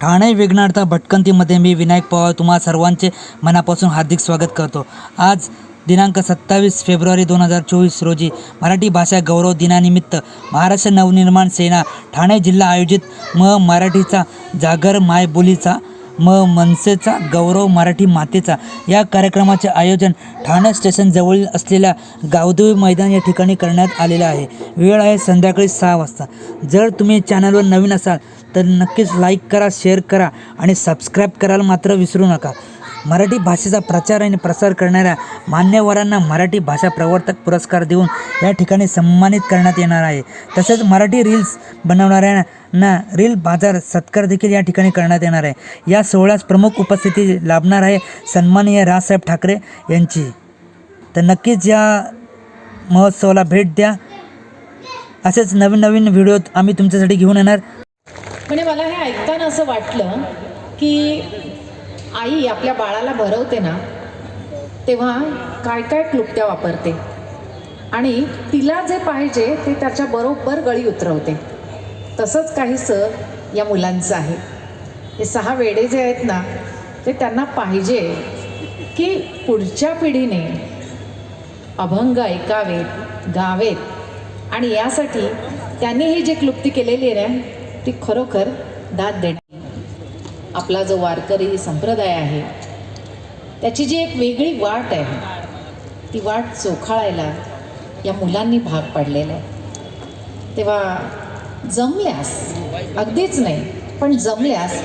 ठाणे विघ्नार्थ भटकंतीमध्ये मी विनायक पवार तुम्हा सर्वांचे मनापासून हार्दिक स्वागत करतो. आज दिनांक सत्तावीस फेब्रुवारी दोन हजार चोवीस रोजी मराठी भाषा गौरव दिनानिमित्त महाराष्ट्र नवनिर्माण सेना ठाणे जिल्हा आयोजित म मराठीचा जागर मायबोलीचा म मनसेचा गौरव मराठी मातेचा या कार्यक्रमाचे आयोजन ठाणे स्टेशनजवळील असलेल्या गावदेवी मैदान या ठिकाणी करण्यात आलेलं आहे. वेळ आहे संध्याकाळी सहा वाजता. जर तुम्ही चॅनलवर नवीन असाल तर नक्कीच लाईक करा शेअर करा आणि सबस्क्राईब करायला मात्र विसरू नका. मराठी भाषेचा प्रचार आणि प्रसार करणाऱ्या मान्यवरांना मराठी भाषा प्रवर्तक पुरस्कार देऊन या ठिकाणी सन्मानित करण्यात येणार आहे. तसेच मराठी रील्स बनवणाऱ्यांना रील बाजार सत्कार देखील या ठिकाणी करण्यात येणार आहे. या सोहळ्यास प्रमुख उपस्थिती लाभणार आहे सन्माननीय राजसाहेब ठाकरे यांची. तर नक्कीच या महोत्सवाला भेट द्या. असेच नवीन नवीन व्हिडिओ आम्ही तुमच्यासाठी घेऊन येणार. मला हे ऐकताना असं वाटलं की आई आपल्या बाळाला भरवते ना तेव्हा काय काय क्लुप्त्या वापरते. आणि तिला जे पाहिजे ते त्याच्या बरोबर गळी उतरवते. तसंच काहीसं या मुलांचं आहे. हे सहा वेडे जे आहेत ना ते त्यांना पाहिजे की पुढच्या पिढीने अभंग ऐकावेत गावेत. आणि यासाठी त्यांनी ही जी क्लुप्ती केलेली आहे ती खरोखर दाद देणे आपला जो वारकरी संप्रदाय आहे त्याची जी एक वेगळी वाट आहे ती वाट चोखाळायला या मुलांनी भाग पाडलेला आहे. तेव्हा जमल्यास अगदीच नाही पण जमल्यास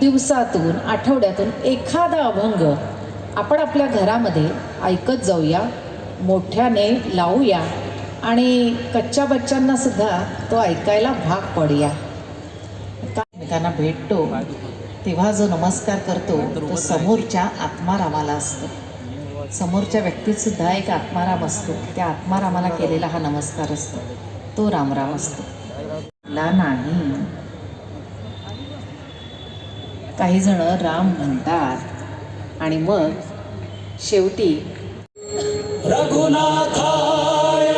दिवसातून आठवड्यातून एखादा अभंग आपण आपल्या घरामध्ये ऐकत जाऊया मोठ्याने लावूया आणि कच्च्या बच्चांनासुद्धा तो ऐकायला भाग पडूया. एकमेकांना भेटतो तेव्हा जो नमस्कार करतो तो समोरच्या आत्मारामाला असतो. समोरच्या व्यक्तीत सुद्धा एक आत्माराम असतो. त्या आत्मारामाला केलेला हा नमस्कार असतो. तो रामराम असतो. ला नाही. काही जण राम म्हणतात आणि मग शेवटी रघुनाथाय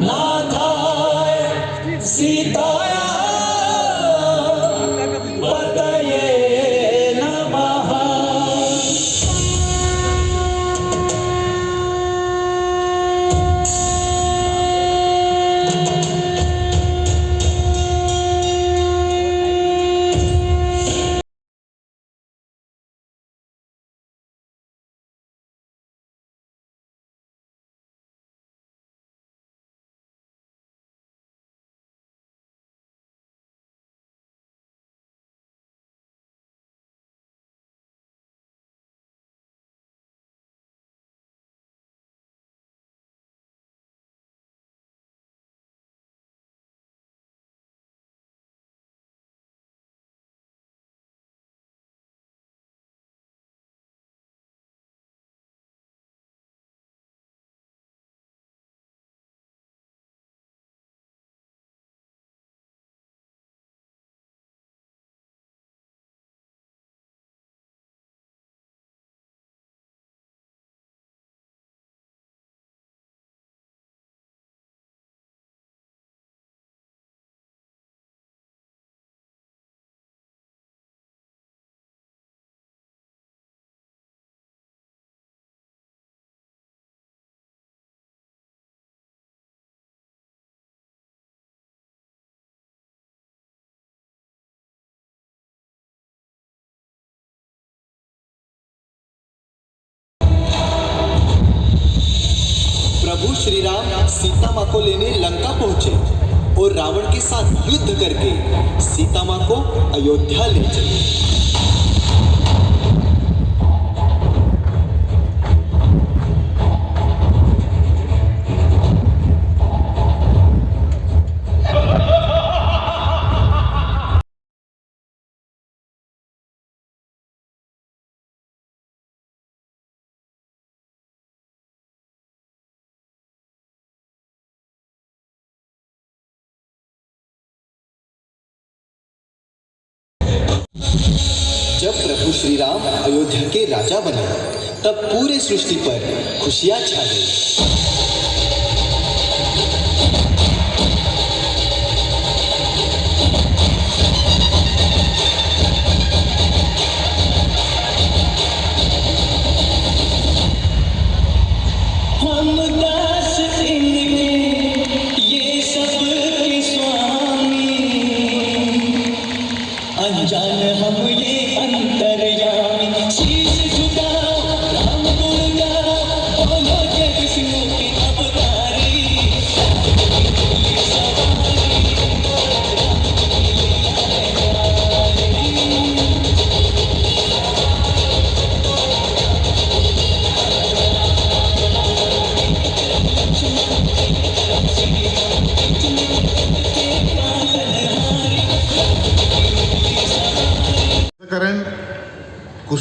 नाथाय सीताय श्री राम सीता माँ को लेने लंका पहुंचे और रावण के साथ युद्ध करके सीता माँ को अयोध्या ले चले। जब प्रभु श्री राम अयोध्या के राजा बने तब पूरे सृष्टि पर खुशियां छा गई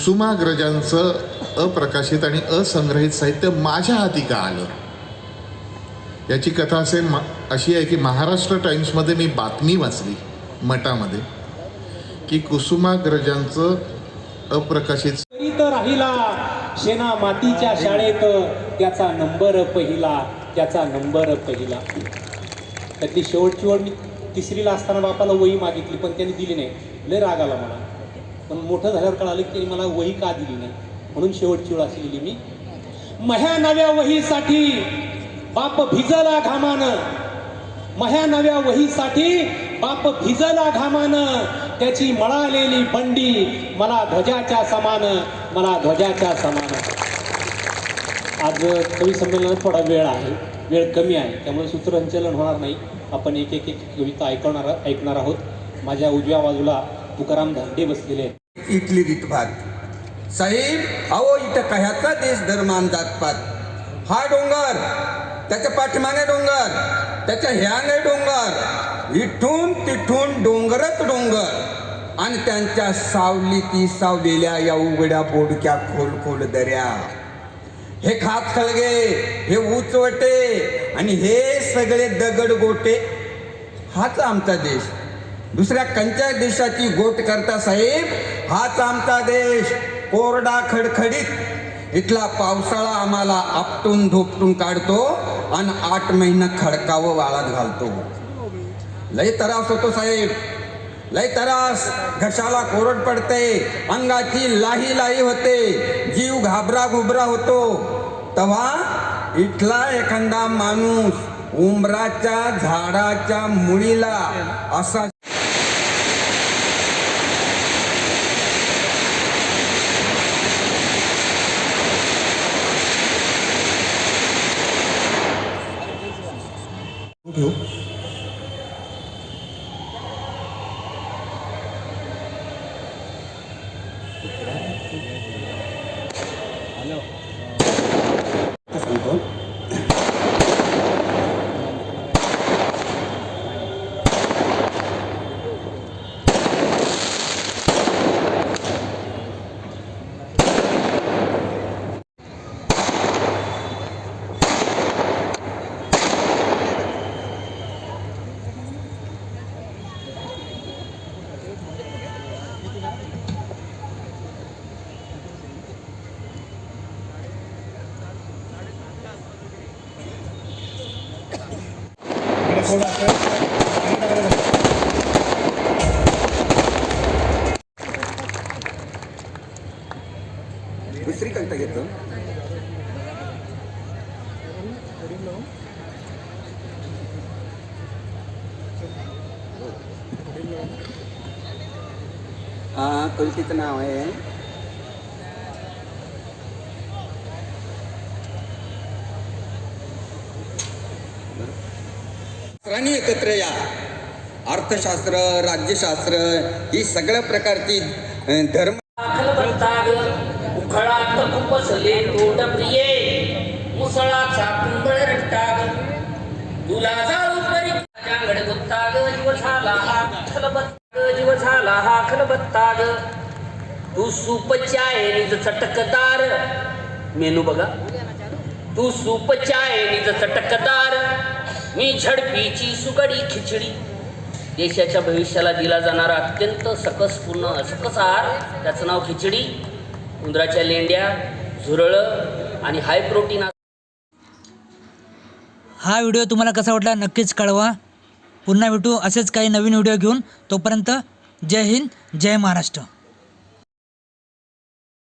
कुसुमाग्रजांचं अप्रकाशित आणि असंग्रहित साहित्य माझ्या हाती का आलं? याची कथा असे मा अशी आहे की महाराष्ट्र टाइम्समध्ये मी बातमी वाचली मठामध्ये की कुसुमाग्रजांचं अप्रकाशित राहिला शेना मातीच्या शाळेत त्याचा नंबर पहिला त्याचा नंबर पहिला. त्यातली शेवटची ओळ मी तिसरीला असताना बापाला वही मागितली पण त्यांनी दिली नाही. लय राग आला मला. पण मोठं झाल्यावर कळालं की मला वही का दिली नाही. म्हणून शेवटची वेळ अशी लिहिली मी. मह्या नव्या वहीसाठी बाप भिजला घामानं. मह्या नव्या वहीसाठी बाप भिजला घामानं. त्याची मळालेली बंडी मला ध्वजाच्या समान मला ध्वजाच्या समान. आज कवी संमेलनात थोडा वेळ आहे. वेळ कमी आहे. त्यामुळे सूत्रसंचलन होणार नाही. आपण एक एक एक कविता ऐकवणार ऐकणार आहोत. माझ्या उजव्या बाजूला तुकाराम धांडे बसलेले आहेत. इटली रीतभात साहेब अहो इथं कह्याचा देश धर्मान जातपात? हा डोंगर त्याच्या पाठीमागे डोंगर त्याच्या ह्याने डोंगर इथून तिथून डोंगरच डोंगर. आणि त्यांच्या सावलीती सावलेल्या या उघड्या बोडक्या खोल खोल दऱ्या. हे खात खळगे हे उचवटे आणि हे सगळे दगड गोटे. हाच आमचा देश. दुसऱ्या कंच्या देशाची गोट करता साहेब हाच आमचा देश कोरडा खडखडीत. इथला पावसाळा आम्हाला आपटून धोपटून काढतो आणि आठ महिना खडकावं वाळत घालतो. लय त्रास होतो साहेब. लय त्रास. घशाला कोरड पडते अंगाची लाही लाही होते. जीव घाबरा घुबरा होतो. तेव्हा इथला एखादा माणूस उंबराच्या झाडाच्या मुळीला असा 没有。दुसरी कंट घेतो हा? कवितेचं नाव आहे शास्त्रांनी एकत्र या. अर्थशास्त्र राज्यशास्त्र ही सगळ्या प्रकारची अं, धर्म खलबत्ताग उखळात खुपसले तोंड प्रिये. मुसळाचा कुंबळ रट्टाग. तुला जाळू परी जांगड गुत्ताग जीव झाला हा खलबत्ताग जीव झाला हा खलबत्ताग तू सूपच्या आहे निज चटकदार. मेनू बघा. तू सूपच्या आहे निज चटकदार. मी झडपीची सुगडी खिचडी. देशाच्या भविष्याला दिला जाणारा अत्यंत सकस पूर्ण सकस आहार त्याचं नाव खिचडी. उंदराच्या लेंड्या झुरळं आणि हाय प्रोटीन हा व्हिडिओ तुम्हाला कसा वाटला नक्कीच कळवा. पुन्हा भेटू असेच काही नवीन व्हिडिओ घेऊन. तोपर्यंत जय हिंद जय महाराष्ट्र.